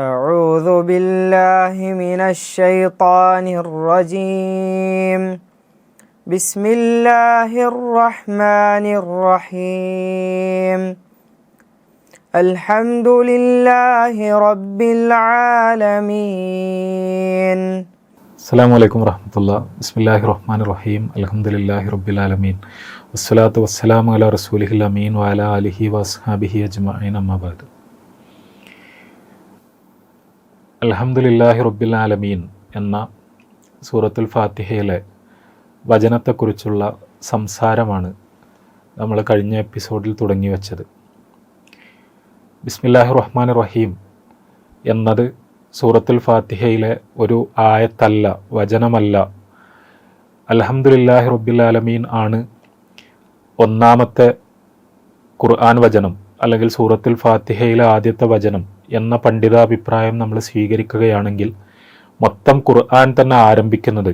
أعوذ بالله من الشيطان الرجيم. بسم الله الرحمن الرحيم. الحمد لله رب العالمين. السلام عليكم ورحمة الله. بسم الله الرحمن الرحيم. الحمد لله رب العالمين. والصلاة والسلام على رسوله الأمين وعلى آله وأصحابه أجمعين أما بعد. അലഹമുല്ലാഹി റബ്ബിൽ ആലമീൻ എന്ന സൂറത്തുൽ ഫാത്തിഹയിലെ വചനത്തെക്കുറിച്ചുള്ള സംസാരമാണ് നമ്മൾ കഴിഞ്ഞ എപ്പിസോഡിൽ തുടങ്ങി വച്ചത്. ബിസ്മില്ലാഹി റഹ്മാൻ റഹീം എന്നത് സൂറത്തുൽ ഫാത്തിഹയിലെ ഒരു ആയത്തല്ല വചനമല്ല. അലഹമുല്ലാഹി റബ്ബിൽ ആലമീൻ ആണ് ഒന്നാമത്തെ ഖുർആൻ വചനം അല്ലെങ്കിൽ സൂറത്തുൽ ഫാത്തിഹയിലെ ആദ്യത്തെ വചനം. എന്ന പണ്ഡിതാഭിപ്രായം നമ്മൾ സ്വീകരിക്കുകയാണെങ്കിൽ മൊത്തം ഖുർആൻ തന്നെ ആരംഭിക്കുന്നത്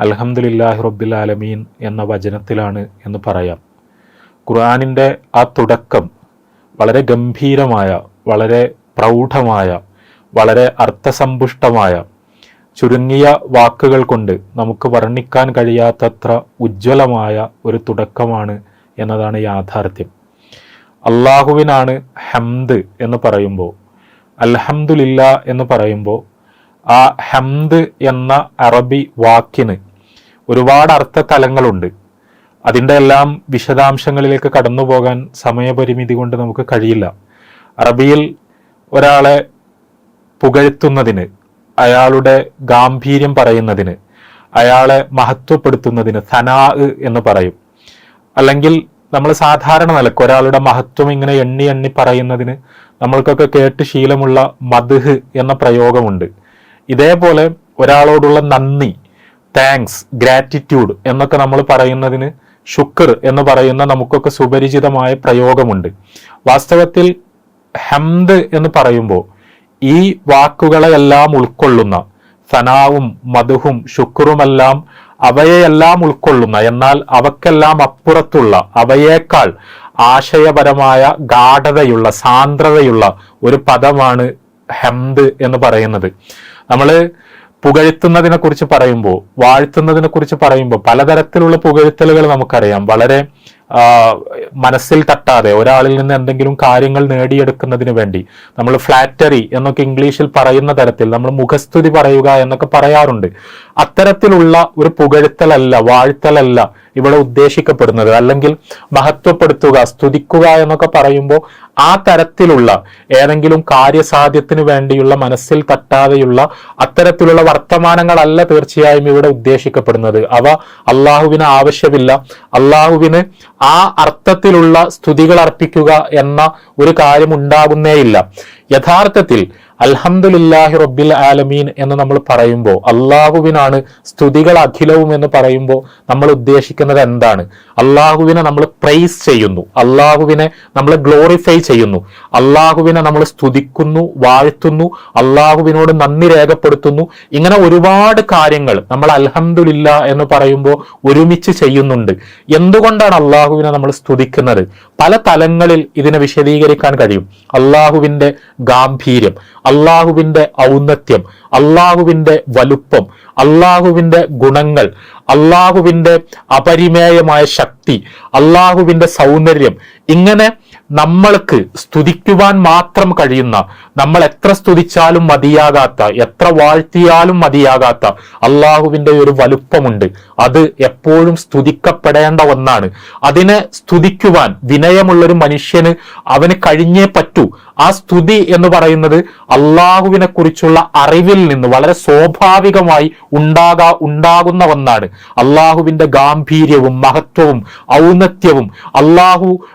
അലഹമുല്ലാഹി റബ്ബിൽ ആലമീൻ എന്ന വചനത്തിലാണ് എന്ന് പറയാം. ഖുർആാനിന്റെ ആ തുടക്കം വളരെ ഗംഭീരമായ വളരെ പ്രൗഢമായ വളരെ അർത്ഥസമ്പുഷ്ടമായ ചുരുങ്ങിയ വാക്കുകൾ കൊണ്ട് നമുക്ക് വർണിക്കാൻ കഴിയാത്തത്ര ഉജ്ജ്വലമായ ഒരു തുടക്കമാണ് എന്നതാണ് യാഥാർത്ഥ്യം. അള്ളാഹുവിനാണ് ഹംദ് എന്ന് പറയുമ്പോൾ അൽഹംദുലില്ല എന്ന് പറയുമ്പോൾ ആ ഹംദ് എന്ന അറബി വാക്കിന് ഒരുപാട് അർത്ഥ തലങ്ങളുണ്ട് അതിന്റെ എല്ലാം വിശദാംശങ്ങളിലേക്ക് കടന്നു പോകാൻ സമയപരിമിതി കൊണ്ട് നമുക്ക് കഴിയില്ല. അറബിയിൽ ഒരാളെ പുകഴ്ത്തുന്നതിന് അയാളുടെ ഗാംഭീര്യം പറയുന്നതിന് അയാളെ മഹത്വപ്പെടുത്തുന്നതിന് സനാ എന്ന് പറയും. അല്ലെങ്കിൽ നമ്മൾ സാധാരണ നിലയ്ക്ക് ഒരാളുടെ മഹത്വം ഇങ്ങനെ എണ്ണി എണ്ണി പറയുന്നതിന് നമ്മൾക്കൊക്കെ കേട്ട് ശീലമുള്ള മധുഹ് എന്ന പ്രയോഗമുണ്ട്. ഇതേപോലെ ഒരാളോടുള്ള നന്ദി താങ്ക്സ് ഗ്രാറ്റിറ്റ്യൂഡ് എന്നൊക്കെ നമ്മൾ പറയുന്നതിന് ശുക്ർ എന്ന് പറയുന്ന നമുക്കൊക്കെ സുപരിചിതമായ പ്രയോഗമുണ്ട്. വാസ്തവത്തിൽ ഹംദ് എന്ന് പറയുമ്പോൾ ഈ വാക്കുകളെയെല്ലാം ഉൾക്കൊള്ളുന്ന സനാവും മധുഹും ശുക്രുമെല്ലാം അവയെയെല്ലാം ഉൾക്കൊള്ളുന്ന എന്നാൽ അവക്കെല്ലാം അപ്പുറത്തുള്ള അവയേക്കാൾ ആശയപരമായ ഗാഠതയുള്ള സാന്ദ്രതയുള്ള ഒരു പദമാണ് ഹംദ് എന്ന് പറയുന്നത്. നമ്മൾ പുകഴ്ത്തുന്നതിനെ കുറിച്ച് പറയുമ്പോൾ വാഴ്ത്തുന്നതിനെ കുറിച്ച് പറയുമ്പോൾ പലതരത്തിലുള്ള പുകഴ്ത്തലുകൾ നമുക്കറിയാം. വളരെ മനസ്സിൽ തട്ടാതെ ഒരാളിൽ നിന്ന് എന്തെങ്കിലും കാര്യങ്ങൾ നേടിയെടുക്കുന്നതിന് വേണ്ടി നമ്മൾ ഫ്ലാറ്ററി എന്നൊക്കെ ഇംഗ്ലീഷിൽ പറയുന്ന തരത്തിൽ നമ്മൾ മുഖസ്തുതി പറയുക എന്നൊക്കെ പറയാറുണ്ട്. അത്തരത്തിലുള്ള ഒരു പുകഴ്ത്തലല്ല വാഴ്ത്തലല്ല ഇവിടെ ഉദ്ദേശിക്കപ്പെടുന്നത്. അല്ലെങ്കിൽ മഹത്വപ്പെടുത്തുക സ്തുതിക്കുക എന്നൊക്കെ പറയുമ്പോൾ ആ തരത്തിലുള്ള ഏതെങ്കിലും കാര്യസാധ്യത്തിന് വേണ്ടിയുള്ള മനസ്സിൽ തട്ടാതെയുള്ള അത്തരത്തിലുള്ള വർത്തമാനങ്ങളല്ല തീർച്ചയായും ഇവിടെ ഉദ്ദേശിക്കപ്പെടുന്നത്. അവ അള്ളാഹുവിന് ആവശ്യമില്ല. അള്ളാഹുവിന് ആ അർത്ഥത്തിലുള്ള സ്തുതികൾ അർപ്പിക്കുക എന്ന ഒരു കാര്യം ഉണ്ടാകുന്നേയില്ല. യഥാർത്ഥത്തിൽ അൽഹംദുലില്ലാഹി റബ്ബിൽ ആലമീൻ എന്ന് നമ്മൾ പറയുമ്പോൾ അള്ളാഹുവിനാണ് സ്തുതികൾ അഖിലവും എന്ന് പറയുമ്പോൾ നമ്മൾ ഉദ്ദേശിക്കുന്നത് എന്താണ്? അള്ളാഹുവിനെ നമ്മൾ പ്രൈസ് ചെയ്യുന്നു. അള്ളാഹുവിനെ നമ്മൾ ഗ്ലോറിഫൈ ചെയ്യുന്നു. അള്ളാഹുവിനെ നമ്മൾ സ്തുതിക്കുന്നു വാഴ്ത്തുന്നു അള്ളാഹുവിനോട് നന്ദി രേഖപ്പെടുത്തുന്നു. ഇങ്ങനെ ഒരുപാട് കാര്യങ്ങൾ നമ്മൾ അൽഹമുല്ല എന്ന് പറയുമ്പോൾ ഒരുമിച്ച് ചെയ്യുന്നുണ്ട്. എന്തുകൊണ്ടാണ് അള്ളാഹുവിനെ നമ്മൾ സ്തുതിക്കുന്നത്? പല തലങ്ങളിൽ ഇതിനെ വിശദീകരിക്കാൻ കഴിയും. അള്ളാഹുവിന്റെ ഗാംഭീര്യം. അള്ളാഹുവിന്റെ ഔന്നത്യം അള്ളാഹുവിന്റെ വലുപ്പം അള്ളാഹുവിന്റെ ഗുണങ്ങൾ അള്ളാഹുവിന്റെ അപരിമേയമായ ശക്തി അള്ളാഹുവിന്റെ സൗന്ദര്യം. ഇങ്ങനെ നമ്മൾക്ക് സ്തുതിക്കുവാൻ മാത്രം കഴിയുന്ന നമ്മൾ എത്ര സ്തുതിച്ചാലും മതിയാകാത്ത എത്ര വാഴ്ത്തിയാലും മതിയാകാത്ത അള്ളാഹുവിന്റെ ഒരു വലുപ്പമുണ്ട്. അത് എപ്പോഴും സ്തുതിക്കപ്പെടേണ്ട ഒന്നാണ്. അതിനെ സ്തുതിക്കുവാൻ വിനയമുള്ളൊരു മനുഷ്യന് അവന് കഴിഞ്ഞേ പറ്റൂ. ആ സ്തുതി എന്ന് പറയുന്നത് അള്ളാഹുവിനെ കുറിച്ചുള്ള അറിവിൽ നിന്ന് വളരെ സ്വാഭാവികമായി ഉണ്ടാകാ ഉണ്ടാകുന്ന ഒന്നാണ്. അള്ളാഹുവിന്റെ ഗാംഭീര്യവും മഹത്വവും ഔന്നത്യവും അള്ളാഹു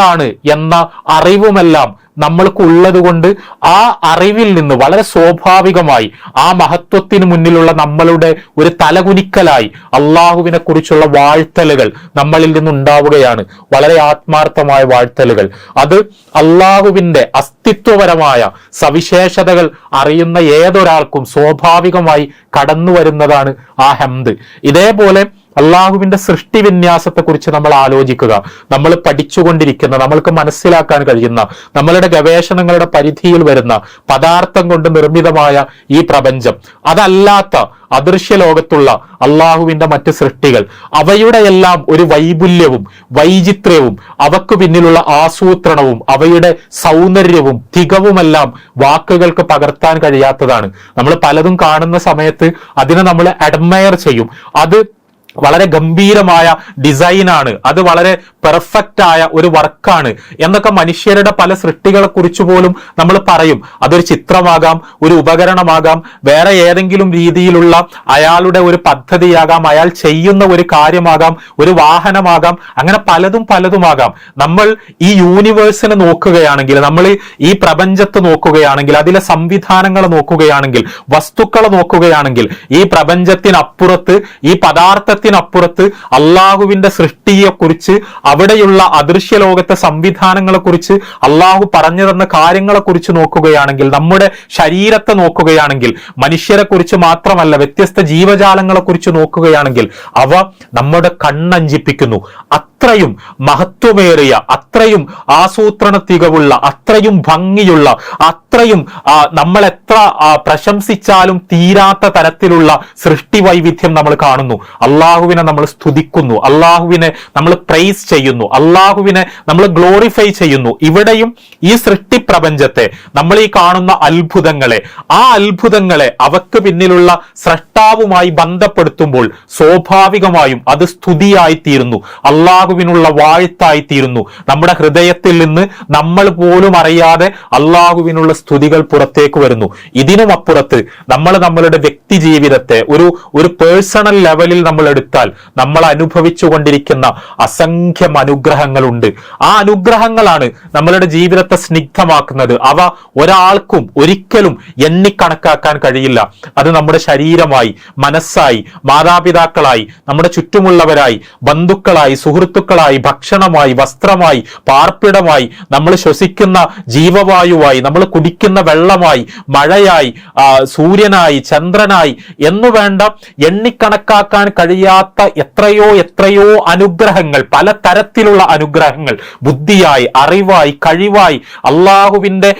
എന്താണ് എന്ന അറിവുമെല്ലാം നമ്മൾക്ക് ഉള്ളത് കൊണ്ട് ആ അറിവിൽ നിന്ന് വളരെ സ്വാഭാവികമായി ആ മഹത്വത്തിന് മുന്നിലുള്ള നമ്മളുടെ ഒരു തലകുനിക്കലായി അള്ളാഹുവിനെ കുറിച്ചുള്ള വാഴ്ത്തലുകൾ നമ്മളിൽ നിന്നുണ്ടാവുകയാണ്. വളരെ ആത്മാർത്ഥമായ വാഴ്ത്തലുകൾ. അത് അള്ളാഹുവിന്റെ അസ്തിത്വപരമായ സവിശേഷതകൾ അറിയുന്ന ഏതൊരാൾക്കും സ്വാഭാവികമായി കടന്നു വരുന്നതാണ് ആ ഹംദ്. ഇതേപോലെ അള്ളാഹുവിന്റെ സൃഷ്ടി വിന്യാസത്തെക്കുറിച്ച് നമ്മൾ ആലോചിക്കുക. നമ്മൾ പഠിച്ചുകൊണ്ടിരിക്കുന്ന നമ്മൾക്ക് മനസ്സിലാക്കാൻ കഴിയുന്ന നമ്മളുടെ ഗവേഷണങ്ങളുടെ പരിധിയിൽ വരുന്ന പദാർത്ഥം കൊണ്ട് നിർമ്മിതമായ ഈ പ്രപഞ്ചം. അതല്ലാത്ത അദൃശ്യ ലോകത്തുള്ള അള്ളാഹുവിന്റെ മറ്റ് സൃഷ്ടികൾ. അവയുടെ എല്ലാം ഒരു വൈപുല്യവും വൈചിത്ര്യവും അവക്ക് പിന്നിലുള്ള ആസൂത്രണവും അവയുടെ സൗന്ദര്യവും തികവുമെല്ലാം വാക്കുകൾക്ക് പകർത്താൻ കഴിയാത്തതാണ്. നമ്മൾ പലതും കാണുന്ന സമയത്ത് അതിനെ നമ്മൾ അഡ്മയർ ചെയ്യും. അത് വളരെ ഗംഭീരമായ ഡിസൈനാണ്. അത് വളരെ പെർഫെക്റ്റ് ആയ ഒരു വർക്കാണ്. എന്നൊക്കെ മനുഷ്യരുടെ പല സൃഷ്ടികളെ കുറിച്ച് പോലും നമ്മൾ പറയും. അതൊരു ചിത്രമാകാം ഒരു ഉപകരണമാകാം വേറെ ഏതെങ്കിലും രീതിയിലുള്ള അയാളുടെ ഒരു പദ്ധതിയാകാം അയാൾ ചെയ്യുന്ന ഒരു കാര്യമാകാം ഒരു വാഹനമാകാം അങ്ങനെ പലതും പലതുമാകാം. നമ്മൾ ഈ യൂണിവേഴ്സിനെ നോക്കുകയാണെങ്കിൽ നമ്മൾ ഈ പ്രപഞ്ചത്ത് നോക്കുകയാണെങ്കിൽ അതിലെ സംവിധാനങ്ങൾ നോക്കുകയാണെങ്കിൽ വസ്തുക്കളെ നോക്കുകയാണെങ്കിൽ ഈ പ്രപഞ്ചത്തിനപ്പുറത്ത് ഈ പദാർത്ഥത്തിനപ്പുറത്ത് അള്ളാഹുവിന്റെ സൃഷ്ടിയെക്കുറിച്ച് അവിടെയുള്ള അദൃശ്യ ലോകത്തെ സംവിധാനങ്ങളെക്കുറിച്ച് അള്ളാഹു പറഞ്ഞു തന്ന കാര്യങ്ങളെക്കുറിച്ച് നോക്കുകയാണെങ്കിൽ നമ്മുടെ ശരീരത്തെ നോക്കുകയാണെങ്കിൽ മനുഷ്യരെ കുറിച്ച് മാത്രമല്ല വ്യത്യസ്ത ജീവജാലങ്ങളെ കുറിച്ച് നോക്കുകയാണെങ്കിൽ അവ നമ്മുടെ കണ്ണഞ്ചിപ്പിക്കുന്നു. അത്രയും മഹത്വമേറിയ അത്രയും ആസൂത്രണ തികവുള്ള അത്രയും ഭംഗിയുള്ള അത്രയും നമ്മൾ എത്ര പ്രശംസിച്ചാലും തീരാത്ത തരത്തിലുള്ള സൃഷ്ടി വൈവിധ്യം നമ്മൾ കാണുന്നു. അള്ളാഹുവിനെ നമ്മൾ സ്തുതിക്കുന്നു. അള്ളാഹുവിനെ നമ്മൾ പ്രൈസ് ചെയ്യുന്നു. അള്ളാഹുവിനെ നമ്മൾ ഗ്ലോറിഫൈ ചെയ്യുന്നു. ഇവിടെയും ഈ സൃഷ്ടി പ്രപഞ്ചത്തെ നമ്മൾ ഈ കാണുന്ന അത്ഭുതങ്ങളെ ആ അത്ഭുതങ്ങളെ അവക്ക് പിന്നിലുള്ള സ്രഷ്ടാവുമായി ബന്ധപ്പെടുത്തുമ്പോൾ സ്വാഭാവികമായും അത് സ്തുതിയായി തീരുന്നു അള്ളാഹുവിനുള്ള വാഴ്ത്തായി തീരുന്നു നമ്മുടെ ഹൃദയത്തിൽ നിന്ന് നമ്മൾ പോലും അറിയാതെ അള്ളാഹുവിനുള്ള സ്തുതികൾ പുറത്തേക്ക് വരുന്നു. ഇതിനും അപ്പുറത്ത് നമ്മൾ നമ്മളുടെ വ്യക്തി ജീവിതത്തെ ഒരു ഒരു പേഴ്സണൽ ലെവലിൽ നമ്മൾ എടുത്താൽ നമ്മൾ അനുഭവിച്ചു കൊണ്ടിരിക്കുന്ന അസംഖ്യം അനുഗ്രഹങ്ങളുണ്ട് ആ അനുഗ്രഹങ്ങളാണ് നമ്മളുടെ ജീവിതത്തെ സ്നിഗ്ധമാക്കുന്നത്. അവ ഒരാൾക്കും ഒരിക്കലും എണ്ണിക്കണക്കാക്കാൻ കഴിയില്ല. അത് നമ്മുടെ ശരീരമായി മനസ്സായി മാതാപിതാക്കളായി നമ്മുടെ ചുറ്റുമുള്ളവരായി ബന്ധുക്കളായി സുഹൃത്തുക്കളായി ഭക്ഷണമായി വസ്ത്രമായി പാർപ്പിടമായി നമ്മൾ ശ്വസിക്കുന്ന ജീവവായുവായി നമ്മൾ കുടിക്കുന്ന വെള്ളമായി മഴയായി സൂര്യനായി ചന്ദ്രനായി എന്നു വേണ്ട എണ്ണിക്കണക്കാക്കാൻ കഴിയാത്ത എത്രയോ എത്രയോ അനുഗ്രഹങ്ങൾ പല തരത്തിലുള്ള അനുഗ്രഹങ്ങൾ. ബുദ്ധിയായി അറിവായി കഴിവായി അള്ളാഹുവിന്റെ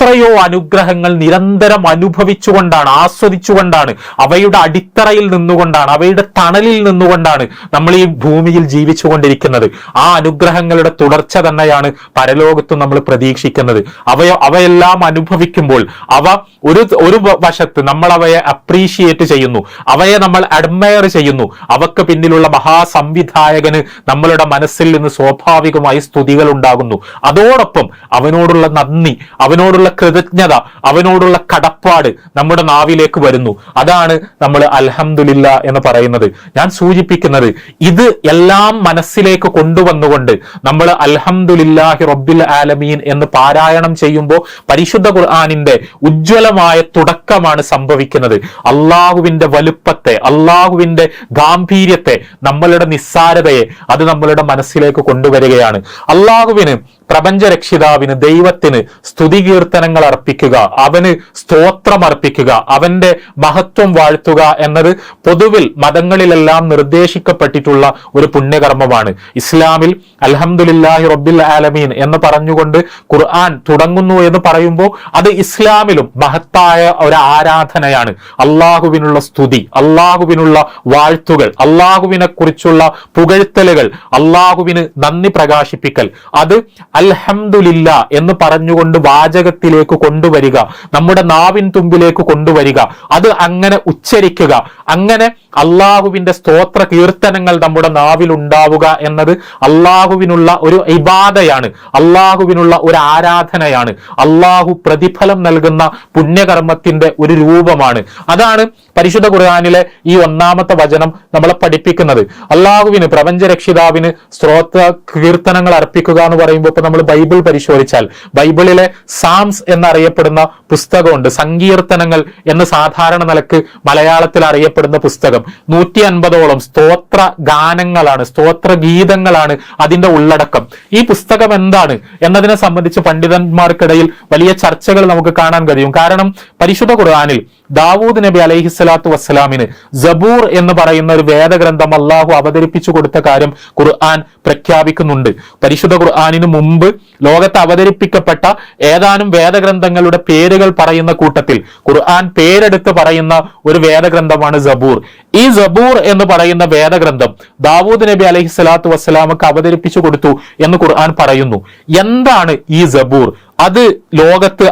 എത്രയോ അനുഗ്രഹങ്ങൾ നിരന്തരം അനുഭവിച്ചുകൊണ്ടാണ് ആസ്വദിച്ചുകൊണ്ടാണ് അവയുടെ അടിത്തറയിൽ നിന്നുകൊണ്ടാണ് അവയുടെ തണലിൽ നിന്നുകൊണ്ടാണ് നമ്മൾ ഈ ഭൂമിയിൽ ജീവിച്ചുകൊണ്ടിരിക്കുന്നത്. ആ അനുഗ്രഹങ്ങളുടെ തുടർച്ച തന്നെയാണ് പരലോകത്ത് നമ്മൾ പ്രതീക്ഷിക്കുന്നത്. അവ അവയെല്ലാം അനുഭവിക്കുമ്പോൾ അവ ഒരു ഒരു വശത്ത് നമ്മൾ അവയെ അപ്രീഷിയേറ്റ് ചെയ്യുന്നു. അവയെ നമ്മൾ അഡ്മയർ ചെയ്യുന്നു. അവക്ക് പിന്നിലുള്ള മഹാസംവിധായകന് നമ്മളുടെ മനസ്സിൽ നിന്ന് സ്വാഭാവികമായി സ്തുതികൾ ഉണ്ടാകുന്നു. അതോടൊപ്പം അവനോടുള്ള നന്ദി അവനോടുള്ള കൃതജ്ഞത അവനോടുള്ള കടപ്പാട് നമ്മുടെ നാവിലേക്ക് വരുന്നു. അതാണ് നമ്മൾ അൽഹമുല്ല എന്ന് പറയുന്നത്. ഞാൻ സൂചിപ്പിക്കുന്നത് ഇത് എല്ലാം മനസ്സിലേക്ക് കൊണ്ടുവന്നുകൊണ്ട് നമ്മൾ അൽഹംദുലില്ലാഹി റബ്ബിൽ ആലമീൻ എന്ന് പാരായണം ചെയ്യുമ്പോൾ പരിശുദ്ധ ഖുർആാനിന്റെ ഉജ്ജ്വലമായ തുടക്കമാണ് സംഭവിക്കുന്നത്. അള്ളാഹുവിന്റെ വലുപ്പത്തെ അള്ളാഹുവിന്റെ ഗാംഭീര്യത്തെ നമ്മളുടെ നിസ്സാരതയെ അത് നമ്മളുടെ മനസ്സിലേക്ക് കൊണ്ടുവരികയാണ്. അള്ളാഹുവിന് പ്രപഞ്ചരക്ഷിതാവിന് ദൈവത്തിന് സ്തുതി കീർത്തനങ്ങൾ അർപ്പിക്കുക അവന് സ്തോത്രം അർപ്പിക്കുക അവന്റെ മഹത്വം വാഴ്ത്തുക എന്നത് പൊതുവിൽ മതങ്ങളിലെല്ലാം നിർദ്ദേശിക്കപ്പെട്ടിട്ടുള്ള ഒരു പുണ്യകർമ്മമാണ്. ഇസ്ലാമിൽ അലഹമുല്ലാഹി റബ്ബിൽ ആലമീൻ എന്ന് പറഞ്ഞുകൊണ്ട് ഖുർആൻ തുടങ്ങുന്നു എന്ന് പറയുമ്പോൾ അത് ഇസ്ലാമിലും മഹത്തായ ഒരു ആരാധനയാണ്. അള്ളാഹുവിനുള്ള സ്തുതി അള്ളാഹുവിനുള്ള വാഴ്ത്തുകൾ അള്ളാഹുവിനെ കുറിച്ചുള്ള പുകഴ്ത്തലുകൾ അള്ളാഹുവിന് നന്ദി പ്രകാശിപ്പിക്കൽ. അത് അൽഹംദുലില്ല എന്ന് പറഞ്ഞുകൊണ്ട് വാചകത്തിലേക്ക് കൊണ്ടുവരിക നമ്മുടെ നാവിൻ തുമ്പിലേക്ക് കൊണ്ടുവരിക അത് അങ്ങനെ ഉച്ചരിക്കുക അങ്ങനെ അള്ളാഹുവിന്റെ സ്തോത്ര കീർത്തനങ്ങൾ നമ്മുടെ നാവിൽ ഉണ്ടാവുക എന്നത് അള്ളാഹുവിനുള്ള ഒരു ഇബാദയാണ് അള്ളാഹുവിനുള്ള ഒരു ആരാധനയാണ് അള്ളാഹു പ്രതിഫലം നൽകുന്ന പുണ്യകർമ്മത്തിന്റെ ഒരു രൂപമാണ്. അതാണ് പരിശുദ്ധ ഖുർആാനിലെ ഈ ഒന്നാമത്തെ വചനം നമ്മളെ പഠിപ്പിക്കുന്നത്. അള്ളാഹുവിന് പ്രപഞ്ച രക്ഷിതാവിന് സ്ത്രോത്ര കീർത്തനങ്ങൾ അർപ്പിക്കുക എന്ന് പറയുമ്പോൾ ഇപ്പൊ നമ്മൾ ബൈബിൾ പരിശോധിച്ചാൽ ബൈബിളിലെ സാംസ് എന്നറിയപ്പെടുന്ന പുസ്തകമുണ്ട്. സങ്കീർത്തനങ്ങൾ എന്ന് സാധാരണ നിലയ്ക്ക് മലയാളത്തിൽ അറിയപ്പെടുന്ന പുസ്തകം. നൂറ്റി അൻപതോളം സ്തോത്ര ഗാനങ്ങളാണ് സ്തോത്ര ഗീതങ്ങളാണ് അതിന്റെ ഉള്ളടക്കം. ഈ പുസ്തകം എന്താണ് എന്നതിനെ സംബന്ധിച്ച് പണ്ഡിതന്മാർക്കിടയിൽ വലിയ ചർച്ചകൾ നമുക്ക് കാണാൻ കഴിയും. കാരണം പരിശുദ്ധ ഖുർആാനിൽ ദാവൂദ് നബി അലൈഹി സ്വലാത്തു വസ്സലാമിന് ജബൂർ എന്ന് പറയുന്ന ഒരു വേദഗ്രന്ഥം അള്ളാഹു അവതരിപ്പിച്ചു കൊടുത്ത കാര്യം ഖുർആൻ പ്രഖ്യാപിക്കുന്നുണ്ട്. പരിശുദ്ധ ഖുർആാനിന് മുമ്പ് ലോകത്ത് അവതരിപ്പിക്കപ്പെട്ട ഏതാനും വേദഗ്രന്ഥങ്ങളുടെ പേരുകൾ പറയുന്ന കൂട്ടത്തിൽ ഖുർആൻ പേരെടുത്ത് പറയുന്ന ഒരു വേദഗ്രന്ഥമാണ് ജബൂർ ഈ ജബൂർ എന്ന് പറയുന്ന വേദഗ്രന്ഥം ദാവൂദ് നബി അലൈഹി സ്വലാത്തു വസ്സലാമക്ക് അവതരിപ്പിച്ചു കൊടുത്തു എന്ന് ഖുർആൻ പറയുന്നു. എന്താണ് ഈ ജബൂർ അത് ലോകത്ത്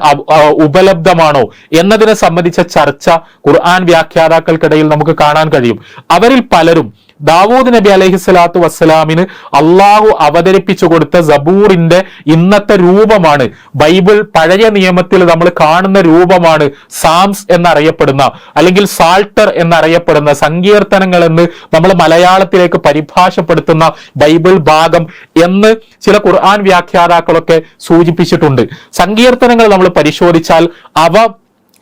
ഉപലബ്ധമാണോ എന്നതിനെ സംബന്ധിച്ച ചർച്ച ഖുർആൻ വ്യാഖ്യാതാക്കൾക്കിടയിൽ നമുക്ക് കാണാൻ കഴിയും. അവരിൽ പലരും ദാവൂദ് നബി അലൈഹി സ്വലാത്തു വസ്സലാമിന് അള്ളാഹു അവതരിപ്പിച്ചു കൊടുത്ത സബൂറിന്റെ ഇന്നത്തെ രൂപമാണ്. ബൈബിൾ പഴയ നിയമത്തിൽ നമ്മൾ കാണുന്ന രൂപമാണ് സാംസ് എന്നറിയപ്പെടുന്ന അല്ലെങ്കിൽ സാൾട്ടർ എന്നറിയപ്പെടുന്ന സങ്കീർത്തനങ്ങൾ എന്ന് നമ്മൾ മലയാളത്തിലേക്ക് പരിഭാഷപ്പെടുത്തുന്ന ബൈബിൾ ഭാഗം എന്ന് ചില ഖുർആൻ വ്യാഖ്യാതാക്കളൊക്കെ സൂചിപ്പിച്ചിട്ടുണ്ട്. സങ്കീർത്തനങ്ങൾ നമ്മൾ പരിശോധിച്ചാൽ അവ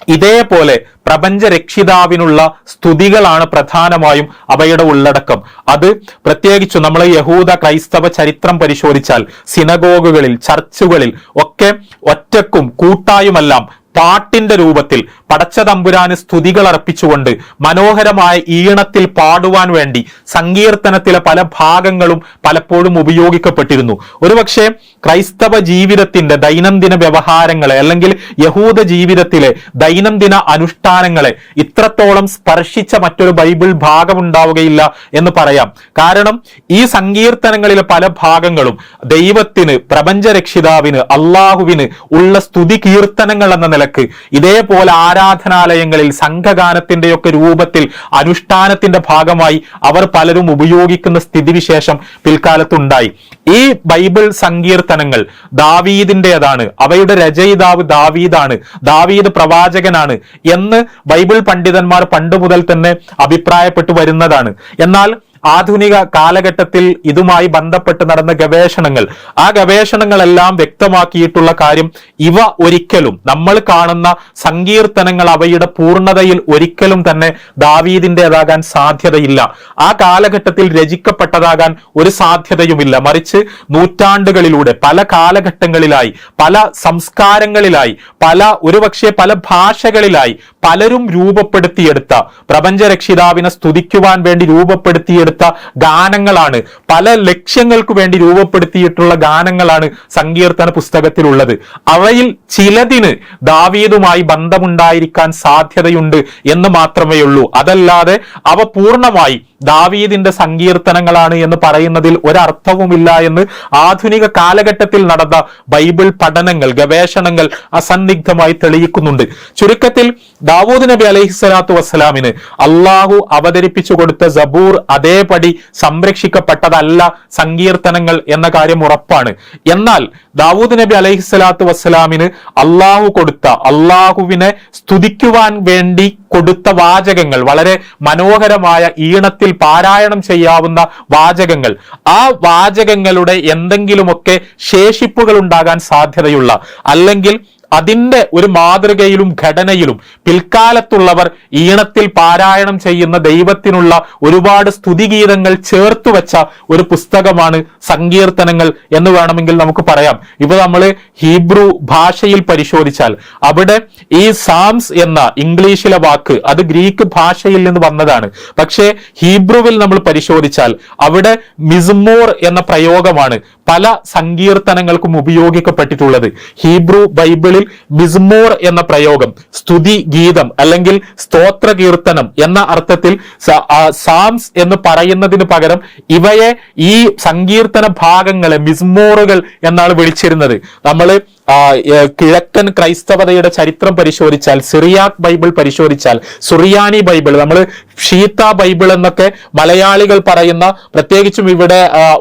ഇതേപോലെ പ്രപഞ്ച രക്ഷിതാവിനുള്ള സ്തുതികളാണ് പ്രധാനമായും അവയുടെ ഉള്ളടക്കം. അത് പ്രത്യേകിച്ചും നമ്മൾ യഹൂദ ക്രൈസ്തവ ചരിത്രം പരിശോധിച്ചാൽ സിനഗോഗുകളിൽ ചർച്ചുകളിൽ ഒക്കെ ഒറ്റക്കും കൂട്ടായുമെല്ലാം പാട്ടിന്റെ രൂപത്തിൽ പടച്ച തമ്പുരാന് സ്തുതികൾ അർപ്പിച്ചുകൊണ്ട് മനോഹരമായ ഈണത്തിൽ പാടുവാൻ വേണ്ടി സങ്കീർത്തനത്തിലെ പല ഭാഗങ്ങളും പലപ്പോഴും ഉപയോഗിക്കപ്പെട്ടിരുന്നു. ഒരുപക്ഷെ ക്രൈസ്തവ ജീവിതത്തിന്റെ ദൈനംദിന വ്യവഹാരങ്ങളെ അല്ലെങ്കിൽ യഹൂദ ജീവിതത്തിലെ ദൈനംദിന അനുഷ്ഠാനങ്ങളെ ഇത്രത്തോളം സ്പർശിച്ച മറ്റൊരു ബൈബിൾ ഭാഗമുണ്ടാവുകയില്ല എന്ന് പറയാം. കാരണം ഈ സങ്കീർത്തനങ്ങളിലെ പല ഭാഗങ്ങളും ദൈവത്തിന് പ്രപഞ്ച രക്ഷിതാവിന് അള്ളാഹുവിന് ഉള്ള സ്തുതി കീർത്തനങ്ങൾ എന്ന നിലയ്ക്ക് ഇതേപോലെ ആരാധനാലയങ്ങളിൽ സംഘഗാനത്തിന്റെയൊക്കെ രൂപത്തിൽ അനുഷ്ഠാനത്തിന്റെ ഭാഗമായി അവർ പലരും ഉപയോഗിക്കുന്ന സ്ഥിതിവിശേഷം പിൽക്കാലത്തുണ്ടായി. ഈ ബൈബിൾ സങ്കീർത്തനങ്ങൾ ദാവീദിന്റേതാണ് അവയുടെ രചയിതാവ് ദാവീദാണ്. ദാവീദ് പ്രവാചകനാണ് എന്ന് ബൈബിൾ പണ്ഡിതന്മാർ പണ്ട് മുതൽ തന്നെ അഭിപ്രായപ്പെട്ടു വരുന്നതാണ്. എന്നാൽ ആധുനിക കാലഘട്ടത്തിൽ ഇതുമായി ബന്ധപ്പെട്ട് നടന്ന ഗവേഷണങ്ങൾ. ആ ഗവേഷണങ്ങളെല്ലാം വ്യക്തമാക്കിയിട്ടുള്ള കാര്യം ഇവ ഒരിക്കലും നമ്മൾ കാണുന്ന സങ്കീർത്തനങ്ങൾ അവയുടെ പൂർണതയിൽ ഒരിക്കലും തന്നെ ദാവീദിന്റെതാകാൻ സാധ്യതയില്ല. ആ കാലഘട്ടത്തിൽ രചിക്കപ്പെട്ടതാകാൻ ഒരു സാധ്യതയുമില്ല. മറിച്ച് നൂറ്റാണ്ടുകളിലൂടെ പല കാലഘട്ടങ്ങളിലായി പല സംസ്കാരങ്ങളിലായി പല ഒരുപക്ഷെ പല ഭാഷകളിലായി പലരും രൂപപ്പെടുത്തിയെടുത്ത പ്രപഞ്ചരക്ഷിതാവിനെ സ്തുതിക്കുവാൻ വേണ്ടി രൂപപ്പെടുത്തിയെടുത്ത ഗാനങ്ങളാണ്. പല ലക്ഷ്യങ്ങൾക്ക് വേണ്ടി രൂപപ്പെടുത്തിയിട്ടുള്ള ഗാനങ്ങളാണ് സങ്കീർത്തന പുസ്തകത്തിലുള്ളത്. അവയിൽ ചിലതിന് ദാവീദുമായി ബന്ധമുണ്ടായിരിക്കാൻ സാധ്യതയുണ്ട് എന്ന് മാത്രമേ ഉള്ളൂ. അതല്ലാതെ അവ പൂർണമായി ദാവീദിന്റെ സങ്കീർത്തനങ്ങളാണ് എന്ന് പറയുന്നതിൽ ഒരർത്ഥവുമില്ല എന്ന് ആധുനിക കാലഘട്ടത്തിൽ നടന്ന ബൈബിൾ പഠനങ്ങൾ ഗവേഷണങ്ങൾ അസന്നിഗ്ധമായി തെളിയിക്കുന്നുണ്ട്. ചുരുക്കത്തിൽ ദാവൂദ് നബി അലൈഹി സ്വലാത്തു വസ്സലാമിന് അള്ളാഹു അവതരിപ്പിച്ചു കൊടുത്ത സബൂർ അതേപടി സംരക്ഷിക്കപ്പെട്ടതല്ല സങ്കീർത്തനങ്ങൾ എന്ന കാര്യം ഉറപ്പാണ്. എന്നാൽ ദാവൂദ് നബി അലൈഹി സ്വലാത്തു വസ്സലാമിന് അള്ളാഹു കൊടുത്ത അള്ളാഹുവിനെ സ്തുതിക്കുവാൻ വേണ്ടി കൊടുത്ത വാചകങ്ങൾ വളരെ മനോഹരമായ ഈണത്തിൽ പാരായണം ചെയ്യാവുന്ന വാചകങ്ങൾ ആ വാചകങ്ങളുടെ എന്തെങ്കിലുമൊക്കെ ശേഷിപ്പുകൾ ഉണ്ടാകാൻ സാധ്യതയുള്ള അല്ലെങ്കിൽ അതിന്റെ ഒരു മാതൃകയിലും ഘടനയിലും പിൽക്കാലത്തുള്ളവർ ഈണത്തിൽ പാരായണം ചെയ്യുന്ന ദൈവത്തിനുള്ള ഒരുപാട് സ്തുതിഗീതങ്ങൾ ചേർത്തു വെച്ച ഒരു പുസ്തകമാണ് സങ്കീർത്തനങ്ങൾ എന്ന് വേണമെങ്കിൽ നമുക്ക് പറയാം. ഇപ്പൊ നമ്മൾ ഹീബ്രു ഭാഷയിൽ പരിശോധിച്ചാൽ അവിടെ ഈ സാംസ് എന്ന ഇംഗ്ലീഷിലെ വാക്ക് അത് ഗ്രീക്ക് ഭാഷയിൽ നിന്ന് വന്നതാണ്. പക്ഷേ ഹീബ്രുവിൽ നമ്മൾ പരിശോധിച്ചാൽ അവിടെ മിസ്മോർ എന്ന പ്രയോഗമാണ് പല സങ്കീർത്തനങ്ങൾക്കും ഉപയോഗിക്കപ്പെട്ടിട്ടുള്ളത്. ഹീബ്രു ബൈബിളിൽ മിസ്മോർ എന്ന പ്രയോഗം സ്തുതി ഗീതം അല്ലെങ്കിൽ സ്തോത്ര കീർത്തനം എന്ന അർത്ഥത്തിൽ സാംസ് എന്ന് പറയുന്നതിന് പകരം ഇവയെ ഈ സങ്കീർത്തന ഭാഗങ്ങളെ മിസ്മോറുകൾ എന്നാണ് വിളിച്ചിരുന്നത്. നമ്മൾ കിഴക്കൻ ക്രൈസ്തവതയുടെ ചരിത്രം പരിശോധിച്ചാൽ സിറിയാക് ബൈബിൾ പരിശോധിച്ചാൽ സുറിയാനി ബൈബിൾ നമ്മൾ ഷീത്ത ബൈബിൾ എന്നൊക്കെ മലയാളികൾ പറയുന്ന പ്രത്യേകിച്ചും ഇവിടെ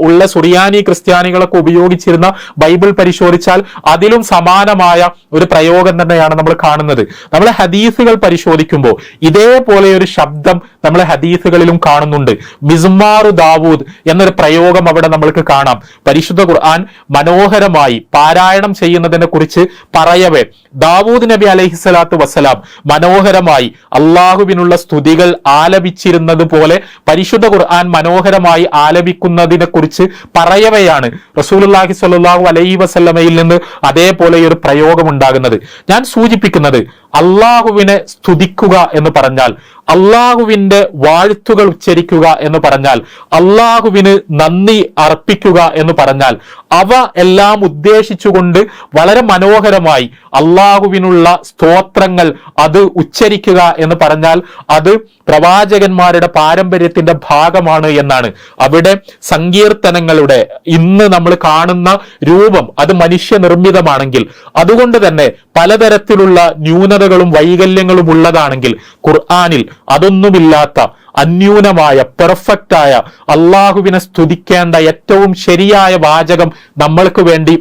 ഉള്ള സുറിയാനി ക്രിസ്ത്യാനികളൊക്കെ ഉപയോഗിച്ചിരുന്ന ബൈബിൾ പരിശോധിച്ചാൽ അതിലും സമാനമായ ഒരു പ്രയോഗം തന്നെയാണ് നമ്മൾ കാണുന്നത്. നമ്മൾ ഹദീസുകൾ പരിശോധിക്കുമ്പോൾ ഇതേപോലെ ഒരു ശബ്ദം നമ്മൾ ഹദീസുകളിലും കാണുന്നുണ്ട്. മിസ്മാറു ദാവൂദ് എന്നൊരു പ്രയോഗം അവിടെ നമ്മൾക്ക് കാണാം. പരിശുദ്ധ ഖുർആൻ മനോഹരമായി പാരായണം ചെയ്യുന്നതിനെ കുറിച്ച് പറയവേ. ദാവൂദ് നബി അലൈഹി സ്വലാത്തു വസ്സലാം മനോഹരമായി അള്ളാഹുവിനുള്ള സ്തുതികൾ ആലപിച്ചിരുന്നത് പോലെ പരിശുദ്ധ ഖുർആൻ മനോഹരമായി ആലപിക്കുന്നതിനെ കുറിച്ച് പറയവെയാണ് റസൂലുള്ളാഹി സ്വല്ലല്ലാഹു അലൈഹി വസല്ലമയിൽ നിന്ന് അതേപോലെ ഒരു പ്രയോഗം ഉണ്ടാകുന്നത് ഞാൻ സൂചിപ്പിക്കുന്നത് അള്ളാഹുവിനെ സ്തുതിക്കുക എന്ന് പറഞ്ഞാൽ അള്ളാഹുവിന്റെ വാഴ്ത്തുകൾ ഉച്ചരിക്കുക എന്ന് പറഞ്ഞാൽ അള്ളാഹുവിന് നന്ദി അർപ്പിക്കുക എന്ന് പറഞ്ഞാൽ അവ എല്ലാം ഉദ്ദേശിച്ചുകൊണ്ട് വളരെ മനോഹരമായി അള്ളാഹുവിനുള്ള സ്തോത്രങ്ങൾ അത് ഉച്ചരിക്കുക എന്ന് പറഞ്ഞാൽ അത് പ്രവാചകന്മാരുടെ പാരമ്പര്യത്തിന്റെ ഭാഗമാണ് എന്നാണ്. അവിടെ സങ്കീർത്തനങ്ങളുടെ ഇന്ന് നമ്മൾ കാണുന്ന രൂപം അത് മനുഷ്യനിർമ്മിതമാണെങ്കിൽ അതുകൊണ്ട് തന്നെ പലതരത്തിലുള്ള ന്യൂനതകളും വൈകല്യങ്ങളും ഉള്ളതാണെങ്കിൽ ഖുർആാനിൽ അതൊന്നുമില്ലാത്ത അന്യൂനമായ പെർഫെക്റ്റായ അള്ളാഹുവിനെ സ്തുതിക്കേണ്ട ഏറ്റവും ശരിയായ വാചകം നമ്മൾക്ക് വേണ്ടി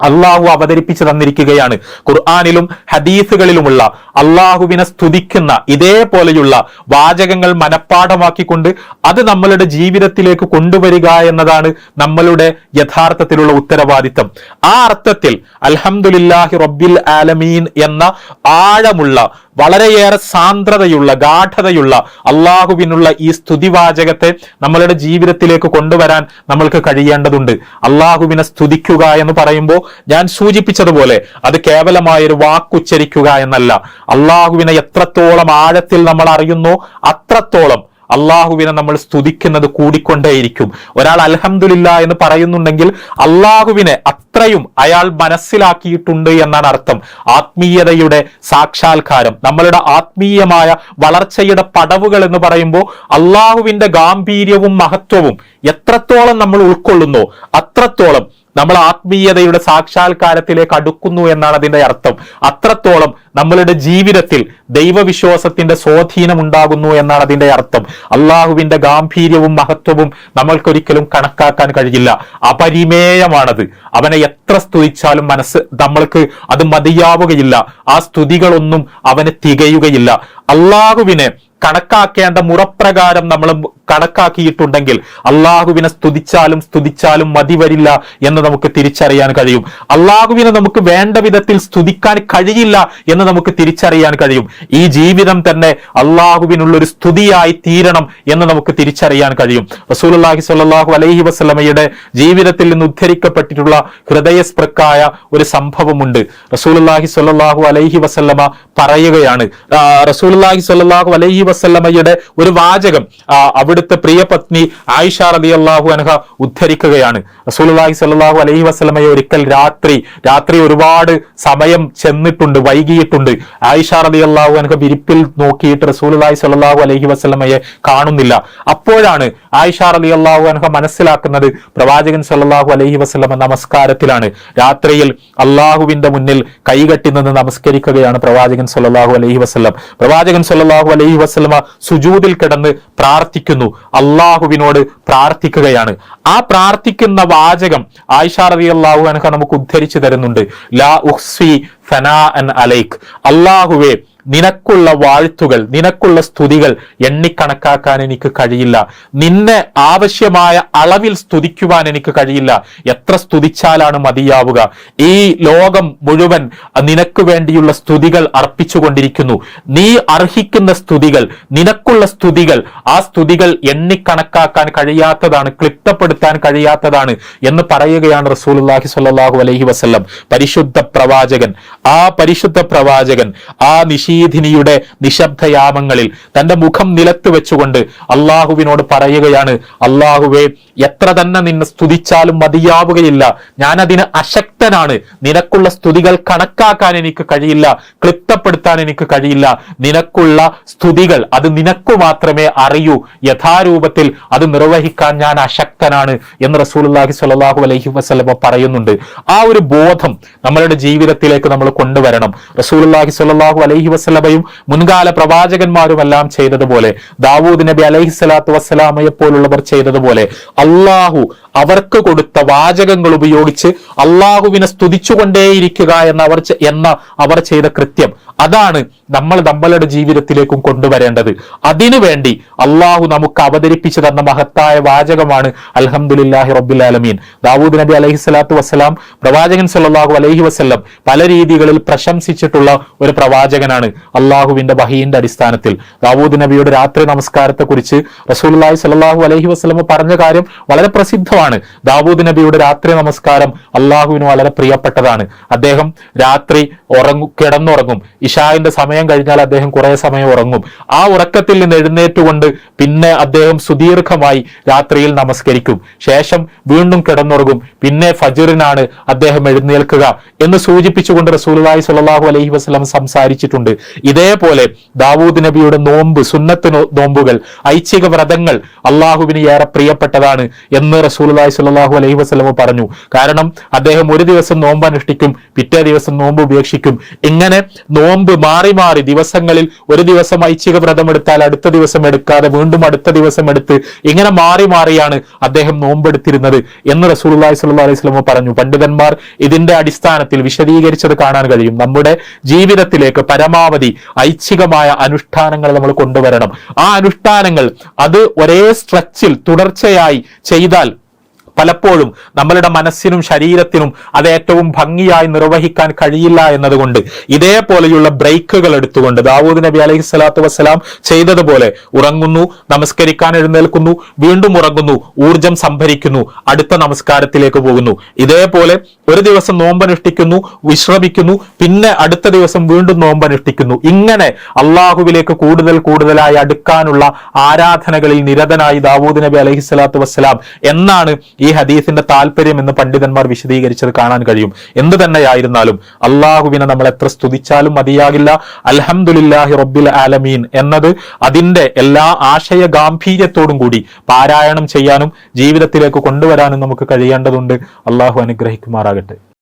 അള്ളാഹു അവതരിപ്പിച്ചു തന്നിരിക്കുകയാണ്. ഖുർആാനിലും ഹദീസുകളിലുമുള്ള അള്ളാഹുവിനെ സ്തുതിക്കുന്ന ഇതേപോലെയുള്ള വാചകങ്ങൾ മനഃപ്പാഠമാക്കിക്കൊണ്ട് അത് നമ്മളുടെ ജീവിതത്തിലേക്ക് കൊണ്ടുവരിക എന്നതാണ് നമ്മളുടെ യഥാർത്ഥത്തിലുള്ള ഉത്തരവാദിത്തം. ആ അർത്ഥത്തിൽ അൽഹംദുലില്ലാഹി റബ്ബിൽ ആലമീൻ എന്ന ആഴമുള്ള വളരെയേറെ സാന്ദ്രതയുള്ള ഗാഠതയുള്ള അള്ളാഹുവിനുള്ള ഈ സ്തുതിവാചകത്തെ നമ്മളുടെ ജീവിതത്തിലേക്ക് കൊണ്ടുവരാൻ നമ്മൾക്ക് കഴിയേണ്ടതുണ്ട്. അള്ളാഹുവിനെ സ്തുതിക്കുക എന്ന് പറയുമ്പോൾ ഞാൻ സൂചിപ്പിച്ചതുപോലെ അത് കേവലമായൊരു വാക്കുച്ചരിക്കുക എന്നല്ല. അള്ളാഹുവിനെ എത്രത്തോളം ആഴത്തിൽ നമ്മൾ അറിയുന്നു അത്രത്തോളം അള്ളാഹുവിനെ നമ്മൾ സ്തുതിക്കുന്നത് കൂടിക്കൊണ്ടേയിരിക്കും. ഒരാൾ അൽഹംദുലില്ല എന്ന് പറയുന്നുണ്ടെങ്കിൽ അള്ളാഹുവിനെ അത്രയും അയാൾ മനസ്സിലാക്കിയിട്ടുണ്ട് എന്നാണ് അർത്ഥം. ആത്മീയതയുടെ സാക്ഷാത്കാരം. നമ്മളുടെ ആത്മീയമായ വളർച്ചയുടെ പടവുകൾ എന്ന് പറയുമ്പോൾ അള്ളാഹുവിന്റെ ഗാംഭീര്യവും മഹത്വവും എത്രത്തോളം നമ്മൾ ഉൾക്കൊള്ളുന്നു അത്രത്തോളം നമ്മൾ ആത്മീയതയുടെ സാക്ഷാത്കാരത്തിലേക്ക് അടുക്കുന്നു എന്നാണ് അതിന്റെ അർത്ഥം. അത്രത്തോളം നമ്മളുടെ ജീവിതത്തിൽ ദൈവവിശ്വാസത്തിന്റെ സ്വാധീനം ഉണ്ടാകുന്നു എന്നാണ് അതിന്റെ അർത്ഥം. അള്ളാഹുവിന്റെ ഗാംഭീര്യവും മഹത്വവും നമ്മൾക്കൊരിക്കലും കണക്കാക്കാൻ കഴിയില്ല. അപരിമേയമാണത്. അവനെ എത്ര സ്തുതിച്ചാലും മനസ്സ് നമ്മൾക്ക് അത് മതിയാവുകയില്ല. ആ സ്തുതികളൊന്നും അവന് തികയുകയില്ല. അള്ളാഹുവിനെ കണക്കാക്കേണ്ട മുറപ്രകാരം നമ്മൾ കണക്കാക്കിയിട്ടുണ്ടെങ്കിൽ അള്ളാഹുവിനെ സ്തുതിച്ചാലും സ്തുതിച്ചാലും മതി വരില്ല എന്ന് നമുക്ക് തിരിച്ചറിയാൻ കഴിയും. അള്ളാഹുവിനെ നമുക്ക് വേണ്ട വിധത്തിൽ സ്തുതിക്കാൻ കഴിയില്ല എന്ന് നമുക്ക് തിരിച്ചറിയാൻ കഴിയും. ഈ ജീവിതം തന്നെ അള്ളാഹുവിനുള്ള ഒരു സ്തുതിയായി തീരണം എന്ന് നമുക്ക് തിരിച്ചറിയാൻ കഴിയും. റസൂലുള്ളാഹി സ്വല്ലല്ലാഹു അലൈഹി വസ്ലമയുടെ ജീവിതത്തിൽ നിന്ന് ഉദ്ധരിക്കപ്പെട്ടിട്ടുള്ള ഹൃദയസ്പൃക്കായ ഒരു സംഭവമുണ്ട്. റസൂലുള്ളാഹി സ്വല്ലല്ലാഹു അലൈഹി വസല്ലമ പറയുകയാണ്. ആ, റസൂലുള്ളാഹി സ്വല്ലല്ലാഹു അലൈഹി വസല്ലമയുടെ ഒരു വാചകം ആ, അവിടുത്തെ പ്രിയ പത്നി ആയിഷ റളിയല്ലാഹു അനഹ ഉദ്ധരിക്കുകയാണ്. റസൂലുള്ളാഹി സ്വല്ലല്ലാഹു അലൈഹി വസ്ലമയെ ഒരിക്കൽ രാത്രി രാത്രി ഒരുപാട് സമയം ചെന്നിട്ടുണ്ട് വൈകിയിട്ടുണ്ട്. ആയിഷ റളിയല്ലാഹു അനഹ വിരിപ്പിൽ നോക്കിയിട്ട് റസൂലുള്ളാഹി സ്വല്ലല്ലാഹു അലൈഹി വസ്ലമയെ കാണുന്നില്ല. അപ്പോഴാണ് ആയിഷ റളിയല്ലാഹു അനഹ മനസ്സിലാക്കുന്നത് പ്രവാചകൻ സ്വല്ലല്ലാഹു അലൈഹി വസ്ലമ നമസ്കാരത്തിലാണ്. രാത്രിയിൽ അള്ളാഹുവിന്റെ മുന്നിൽ കൈകെട്ടി നിന്ന് നമസ്കരിക്കുകയാണ് പ്രവാചകൻ സ്വല്ലല്ലാഹു അലൈഹി വസ്ലം പ്രവാചകൻ സ്വല്ലല്ലാഹു അലൈഹി വസ്ലമ സുജൂതിൽ കിടന്ന് പ്രാർത്ഥിക്കുന്നു. അള്ളാഹുവിനോട് പ്രാർത്ഥിക്കുകയാണ്. ആ പ്രാർത്ഥിക്കുന്ന വാചകം ആയിഷ അള്ളാഹു അനഹ നമുക്ക് ഉദ്ധരിച്ചു തരുന്നുണ്ട്. ലാ ഉഹ്സി ഫനാ അൻ അലൈഖ് അള്ളാഹുവേ നിനക്കുള്ള വാഴ്ത്തുകൾ നിനക്കുള്ള സ്തുതികൾ എണ്ണിക്കണക്കാക്കാൻ എനിക്ക് കഴിയില്ല. നിന്നെ ആവശ്യമായ അളവിൽ സ്തുതിക്കുവാൻ എനിക്ക് കഴിയില്ല. എത്ര സ്തുതിച്ചാലാണ് മതിയാവുക. ഈ ലോകം മുഴുവൻ നിനക്ക് വേണ്ടിയുള്ള സ്തുതികൾ അർപ്പിച്ചുകൊണ്ടിരിക്കുന്നു. നീ അർഹിക്കുന്ന സ്തുതികൾ നിനക്കുള്ള സ്തുതികൾ ആ സ്തുതികൾ എണ്ണിക്കണക്കാക്കാൻ കഴിയാത്തതാണ് ക്ലിപ്തപ്പെടുത്താൻ കഴിയാത്തതാണ് എന്ന് പറയുകയാണ് റസൂലുള്ളാഹി സ്വല്ലല്ലാഹു അലൈഹി വസല്ലം. പരിശുദ്ധ പ്രവാചകൻ ആ പരിശുദ്ധ പ്രവാചകൻ ആ നിശീധിനിയുടെ നിശബ്ദയാമങ്ങളിൽ തന്റെ മുഖം നിലത്ത് വെച്ചുകൊണ്ട് അള്ളാഹുവിനോട് പറയുകയാണ് അള്ളാഹുവേ എത്ര തന്നെ നിന്നെ സ്തുതിച്ചാലും മതിയാവുകയില്ല. ഞാൻ അതിന് അശക്തനാണ്. നിനക്കുള്ള സ്തുതികൾ കണക്കാക്കാൻ എനിക്ക് കഴിയില്ല. ക്ലിപ്തപ്പെടുത്താൻ എനിക്ക് കഴിയില്ല. നിനക്കുള്ള സ്തുതികൾ അത് നിനക്കു മാത്രമേ അറിയൂ. യഥാരൂപത്തിൽ അത് നിർവഹിക്കാൻ ഞാൻ അശക്തനാണ് എന്ന് റസൂലുള്ളാഹി സ്വല്ലല്ലാഹു അലൈഹി വസല്ലമ പറയുന്നുണ്ട്. ആ ഒരു ബോധം നമ്മളുടെ ജീവിതത്തിലേക്ക് നമ്മൾ കൊണ്ടുവരണം. റസൂലുള്ളാഹി സ്വല്ലല്ലാഹു അലൈഹി വസല്ലമയും മുൻകാല പ്രവാചകന്മാരുമെല്ലാം ചെയ്തതുപോലെ ദാവൂദ് നബി അലൈഹി സ്വലാത്തു വസ്സലാമയെ പോലുള്ളവർ ചെയ്തതുപോലെ അള്ളാഹു അവർക്ക് കൊടുത്ത വാചകങ്ങൾ ഉപയോഗിച്ച് അള്ളാഹുവിനെ സ്തുതിച്ചുകൊണ്ടേയിരിക്കുക എന്ന അവർ എന്ന അവർ ചെയ്ത കൃത്യം. അതാണ് നമ്മൾ നമ്മളുടെ ജീവിതത്തിലേക്കും കൊണ്ടുവരേണ്ടത്. അതിനുവേണ്ടി അള്ളാഹു നമുക്ക് അവതരിപ്പിച്ചു തന്ന മഹത്തായ വാചകമാണ് അലഹമുല്ലാഹി റബ്ബിൽ ആലമീൻ. ദാവൂദ് നബി അലഹി സ്വലാത്തു വസ്സലാം പ്രവാചകൻ സല്ലാഹു അലഹി വസല്ലം പല രീതികളിൽ പ്രശംസിച്ചിട്ടുള്ള ഒരു പ്രവാചകനാണ് അള്ളാഹുവിന്റെ വഹീന്റെ അടിസ്ഥാനത്തിൽ. ദാവൂദ് നബിയുടെ രാത്രി നമസ്കാരത്തെ കുറിച്ച് റസൂലുള്ളാഹി സല്ലാഹു അലൈഹി വസല്ലം പറഞ്ഞ കാര്യം വളരെ പ്രസിദ്ധമാണ്. ദാവൂദ് നബിയുടെ രാത്രി നമസ്കാരം അള്ളാഹുവിന് വളരെ പ്രിയപ്പെട്ടതാണ്. അദ്ദേഹം രാത്രി ഉറങ്ങും കിടന്നുറങ്ങും. ഇഷാവിന്റെ സമയം കഴിഞ്ഞാൽ അദ്ദേഹം കുറെ സമയം ഉറങ്ങും. ആ ഉറക്കത്തിൽ നിന്ന് എഴുന്നേറ്റുകൊണ്ട് പിന്നെ അദ്ദേഹം സുദീർഘമായി രാത്രിയിൽ നമസ്കരിക്കും. ശേഷം വീണ്ടും കിടന്നുറങ്ങും. പിന്നെ ഫജിറിനാണ് അദ്ദേഹം എഴുന്നേൽക്കുക എന്ന് സൂചിപ്പിച്ചുകൊണ്ട് റസൂലുള്ളാഹി സ്വല്ലല്ലാഹു അലൈഹി വസ്ലം സംസാരിച്ചിട്ടുണ്ട്. ഇതേപോലെ ദാവൂദ് നബിയുടെ നോമ്പ് സുന്നത്ത് നോമ്പുകൾ ഐച്ഛിക വ്രതങ്ങൾ അള്ളാഹുവിന് ഏറെ പ്രിയപ്പെട്ടതാണ്. എന്ന് റസൂലുള്ളാഹി സ്വല്ലല്ലാഹു അലൈഹി വസ്ലമ പറഞ്ഞു. കാരണം അദ്ദേഹം ഒരു ദിവസം നോമ്പ് അനുഷ്ഠിക്കും പിറ്റേ ദിവസം നോമ്പ് ഉപേക്ഷിക്കും. ഇങ്ങനെ നോമ്പ് മാറി മാറി ദിവസങ്ങളിൽ ഒരു ദിവസം ഐച്ഛിക വ്രതം എടുത്താൽ അടുത്ത ദിവസം എടുക്കാതെ വീണ്ടും അടുത്ത ദിവസം എടുത്ത് ഇങ്ങനെ മാറി മാറിയാണ് അദ്ദേഹം നോമ്പെടുത്തിരുന്നത് എന്ന് റസൂലുള്ളാഹി സ്വല്ലല്ലാഹു അലൈഹി വസല്ലം പറഞ്ഞു. പണ്ഡിതന്മാർ ഇതിന്റെ അടിസ്ഥാനത്തിൽ വിശദീകരിച്ചത് കാണാൻ കഴിയും. നമ്മുടെ ജീവിതത്തിലേക്ക് പരമാവധി ഐച്ഛികമായ അനുഷ്ഠാനങ്ങൾ നമ്മൾ കൊണ്ടുവരണം. ആ അനുഷ്ഠാനങ്ങൾ അത് ഒരേ സ്ട്രെച്ചിൽ തുടർച്ചയായി ചെയ്താൽ പലപ്പോഴും നമ്മളുടെ മനസ്സിനും ശരീരത്തിനും അത് ഏറ്റവും ഭംഗിയായി നിർവഹിക്കാൻ കഴിയില്ല എന്നതുകൊണ്ട് ഇതേപോലെയുള്ള ബ്രേക്കുകൾ എടുത്തുകൊണ്ട് ദാവൂദ് നബി അലൈഹി സ്വലാത്തു വസ്സലാം ചെയ്തതുപോലെ ഉറങ്ങുന്നു നമസ്കരിക്കാൻ എഴുന്നേൽക്കുന്നു വീണ്ടും ഉറങ്ങുന്നു ഊർജം സംഭരിക്കുന്നു അടുത്ത നമസ്കാരത്തിലേക്ക് പോകുന്നു. ഇതേപോലെ ഒരു ദിവസം നോമ്പനുഷ്ഠിക്കുന്നു വിശ്രമിക്കുന്നു പിന്നെ അടുത്ത ദിവസം വീണ്ടും നോമ്പനുഷ്ഠിക്കുന്നു. ഇങ്ങനെ അള്ളാഹുവിലേക്ക് കൂടുതൽ കൂടുതലായി അടുക്കാനുള്ള ആരാധനകളിൽ നിരതനായി ദാവൂദ് നബി അലൈഹി സ്വലാത്തു വസ്സലാം എന്നാണ് ഹദീസിന്റെ താല്പര്യം എന്ന് പണ്ഡിതന്മാർ വിശദീകരിച്ചത് കാണാൻ കഴിയും. എന്ത് തന്നെയായിരുന്നാലും അള്ളാഹുവിനെ നമ്മൾ എത്ര സ്തുതിച്ചാലും മതിയാകില്ല. അൽഹംദുലില്ലാഹി റബ്ബിൽ ആലമീൻ എന്നത് അതിന്റെ എല്ലാ ആശയ ഗാംഭീര്യത്തോടും കൂടി പാരായണം ചെയ്യാനും ജീവിതത്തിലേക്ക് കൊണ്ടുവരാനും നമുക്ക് കഴിയേണ്ടതുണ്ട്. അള്ളാഹു അനുഗ്രഹിക്കുമാറാകട്ടെ.